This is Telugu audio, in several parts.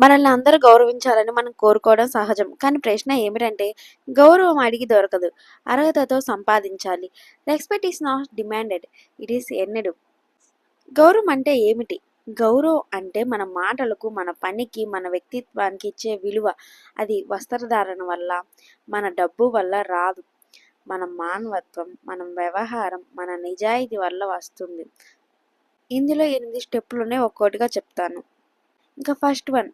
మనల్ని అందరూ గౌరవించాలని మనం కోరుకోవడం సహజం. కానీ ప్రశ్న ఏమిటంటే గౌరవం అడిగి దొరకదు. అర్హతతో సంపాదించాలి. Respect is not demanded it is earned గౌరవం అంటే ఏమిటి? గౌరవం అంటే మన మాటలకు మన పనికి మన వ్యక్తిత్వానికి ఇచ్చే విలువ. అది వస్త్రధారణ వల్ల మన డబ్బు వల్ల రాదు. మన మానవత్వం మన వ్యవహారం మన నిజాయితీ వల్ల వస్తుంది. ఇందులో ఎనిమిది స్టెప్పులునే ఒక్కోటిగా చెప్తాను. ఇంకా ఫస్ట్ వన్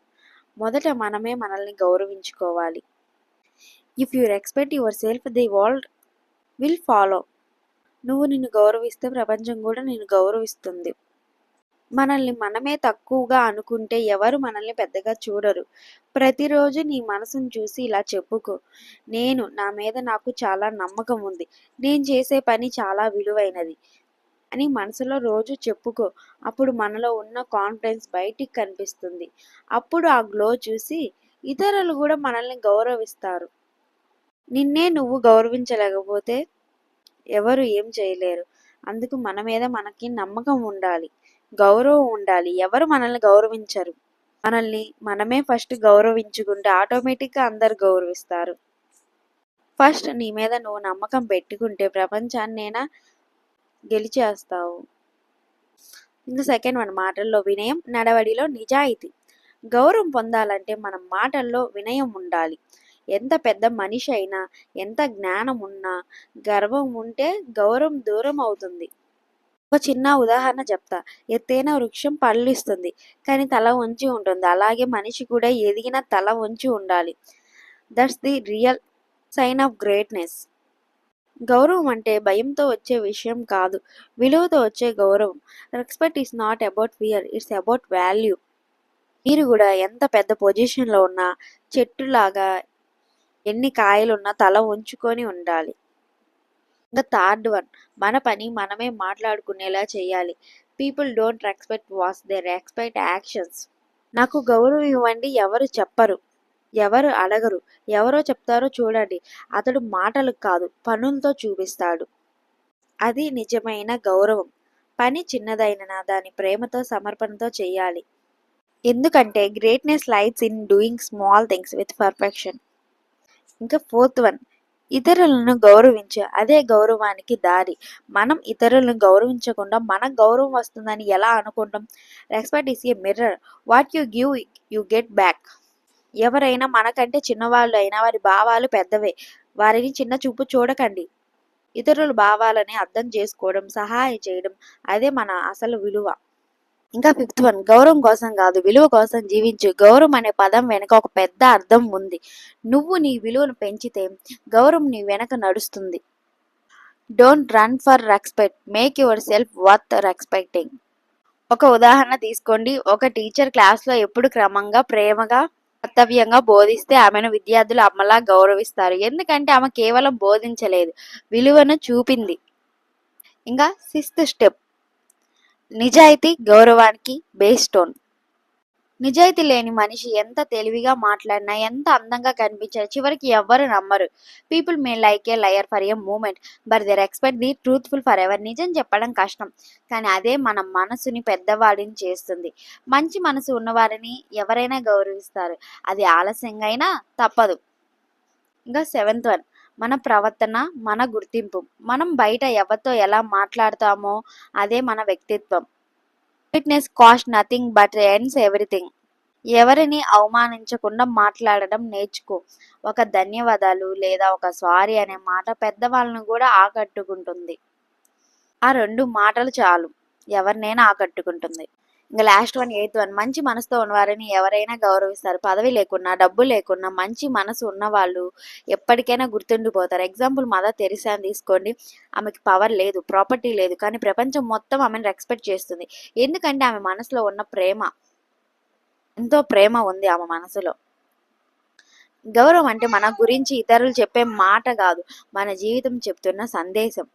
మొదట మనమే మనల్ని గౌరవించుకోవాలి. If you respect yourself the world will follow నువ్వు నిన్ను గౌరవిస్తే ప్రపంచం కూడా నిన్ను గౌరవిస్తుంది. మనల్ని మనమే తక్కువగా అనుకుంటే ఎవరు మనల్ని పెద్దగా చూడరు. ప్రతిరోజు నీ మనసును చూసి ఇలా చెప్పుకో. నేను నా మీద నాకు చాలా నమ్మకం ఉంది. నేను చేసే పని చాలా విలువైనది. అని మనసులో రోజు చెప్పుకో. అప్పుడు మనలో ఉన్న కాన్ఫిడెన్స్ బయటికి కనిపిస్తుంది. అప్పుడు ఆ గ్లో చూసి ఇతరులు కూడా మనల్ని గౌరవిస్తారు. నిన్నే నువ్వు గౌరవించలేకపోతే ఎవరు ఏం చేయలేరు. అందుకు మన మీద మనకి నమ్మకం ఉండాలి. గౌరవం ఉండాలి. ఎవరు మనల్ని గౌరవించరు. మనల్ని మనమే ఫస్ట్ గౌరవించుకుంటే ఆటోమేటిక్గా అందరు గౌరవిస్తారు. ఫస్ట్ నీ మీద నువ్వు నమ్మకం పెట్టుకుంటే ప్రపంచాన్నైనా గెలిచేస్తావు. ఇంకా సెకండ్ వన్ మాటల్లో వినయం నడవడిలో నిజాయితీ. గౌరవం పొందాలంటే మన మాటల్లో వినయం ఉండాలి. ఎంత పెద్ద మనిషి అయినా ఎంత జ్ఞానం ఉన్నా గర్వం ఉంటే గౌరవం దూరం అవుతుంది. ఒక చిన్న ఉదాహరణ చెప్తా. ఎత్తైన వృక్షం పళ్ళు ఇస్తుంది కానీ తల వంచి ఉంటుంది. అలాగే మనిషి కూడా ఎదిగిన తల వంచి ఉండాలి. That's the real sign of greatness గౌరవం అంటే భయంతో వచ్చే విషయం కాదు. విలువతో వచ్చే గౌరవం. Respect is not about fear it's about value మీరు కూడా ఎంత పెద్ద పొజిషన్లో ఉన్నా చెట్టులాగా ఎన్ని కాయలున్నా తల ఉంచుకొని ఉండాలి. ఇంకా థర్డ్ వన్ మన పని మనమే మాట్లాడుకునేలా చేయాలి. People don't respect was they respect actions నాకు గౌరవం ఇవ్వండి ఎవరు చెప్పరు. ఎవరు అడగరు. ఎవరో చెప్తారో చూడండి. అతడు మాటలు కాదు పనులతో చూపిస్తాడు. అది నిజమైన గౌరవం. పని చిన్నదైన దాని ప్రేమతో సమర్పణతో చేయాలి. ఎందుకంటే greatness lights in doing small things with perfection ఇంకా ఫోర్త్ వన్ ఇతరులను గౌరవించు. అదే గౌరవానికి దారి. మనం ఇతరులను గౌరవించకుండా మనకు గౌరవం వస్తుందని ఎలా అనుకుంటాం? Respect is a mirror what you give you get back ఎవరైనా మనకంటే చిన్నవాళ్ళు అయినా వారి భావాలు పెద్దవే. వారిని చిన్న చూపు చూడకండి. ఇతరుల భావాలని అర్థం చేసుకోవడం సహాయం చేయడం అదే మన అసలు విలువ. ఇంకా ఫిఫ్త్ వన్ గౌరవం కోసం కాదు విలువ కోసం జీవించు. గౌరవం అనే పదం వెనక ఒక పెద్ద అర్థం ఉంది. నువ్వు నీ విలువను పెంచితే గౌరవం నీ వెనక నడుస్తుంది. Don't run for respect make yourself worth respecting ఒక ఉదాహరణ తీసుకోండి. ఒక టీచర్ క్లాస్లో ఎప్పుడు క్రమంగా ప్రేమగా కర్తవ్యంగా బోధిస్తే ఆమెను విద్యార్థులు అమ్మలా గౌరవిస్తారు. ఎందుకంటే ఆమె కేవలం బోధించలేదు విలువను చూపింది. ఇంకా సిక్స్త్ స్టెప్. నిజాయితీ గౌరవానికి బేస్ స్టోన్. నిజాయితీ లేని మనిషి ఎంత తెలివిగా మాట్లాడినా ఎంత అందంగా కనిపించినా చివరికి ఎవ్వరు నమ్మరు. People may like a liar for a moment but they expect the truthful forever నిజం చెప్పడం కష్టం కానీ అదే మన మనసుని పెద్దవాడిని చేస్తుంది. మంచి మనసు ఉన్నవారిని ఎవరైనా గౌరవిస్తారు. అది ఆలస్యంగా అయినా తప్పదు. ఇంకా సెవెంత్ వన్ మన ప్రవర్తన మన గుర్తింపు. మనం బయట ఎవరితో ఎలా మాట్లాడతామో అదే మన వ్యక్తిత్వం. Fitness cost nothing but ends everything ఎవరిని అవమానించకుండా మాట్లాడడం నేర్చుకో. ఒక ధన్యవాదాలు లేదా ఒక సారీ అనే మాట పెద్దవాళ్ళను కూడా ఆకట్టుకుంటుంది. ఆ రెండు మాటలు చాలు. ఎవరినైనా ఆకట్టుకుంటుంది. ఇంకా లాస్ట్ వన్ ఎయిత్ వన్ మంచి మనసుతో ఉన్నవారిని ఎవరైనా గౌరవిస్తారు. పదవి లేకున్నా డబ్బు లేకున్నా మంచి మనసు ఉన్నవాళ్ళు ఎప్పటికైనా గుర్తుండిపోతారు. ఎగ్జాంపుల్ మదర్ తెరిసాని తీసుకోండి. ఆమెకి పవర్ లేదు ప్రాపర్టీ లేదు కానీ ప్రపంచం మొత్తం ఆమెను రెస్పెక్ట్ చేస్తుంది. ఎందుకంటే ఆమె మనసులో ఉన్న ప్రేమ ఎంతో ప్రేమ ఉంది ఆమె మనసులో. గౌరవం అంటే మన గురించి ఇతరులు చెప్పే మాట కాదు మన జీవితం చెప్తున్న సందేశం.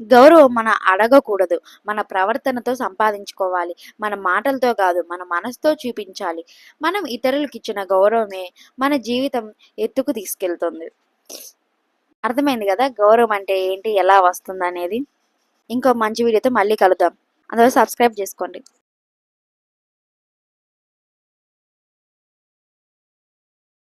గౌరవం మన అడగకూడదు. మన ప్రవర్తనతో సంపాదించుకోవాలి. మన మాటలతో కాదు మన మనసుతో చూపించాలి. మనం ఇతరులకు ఇచ్చిన గౌరవమే మన జీవితం ఎత్తుకు తీసుకెళ్తుంది. అర్థమైంది కదా? గౌరవం అంటే ఏంటి? ఎలా వస్తుంది అనేది ఇంకో మంచి వీడియోతో మళ్ళీ కలుద్దాం. అందులో సబ్స్క్రైబ్ చేసుకోండి.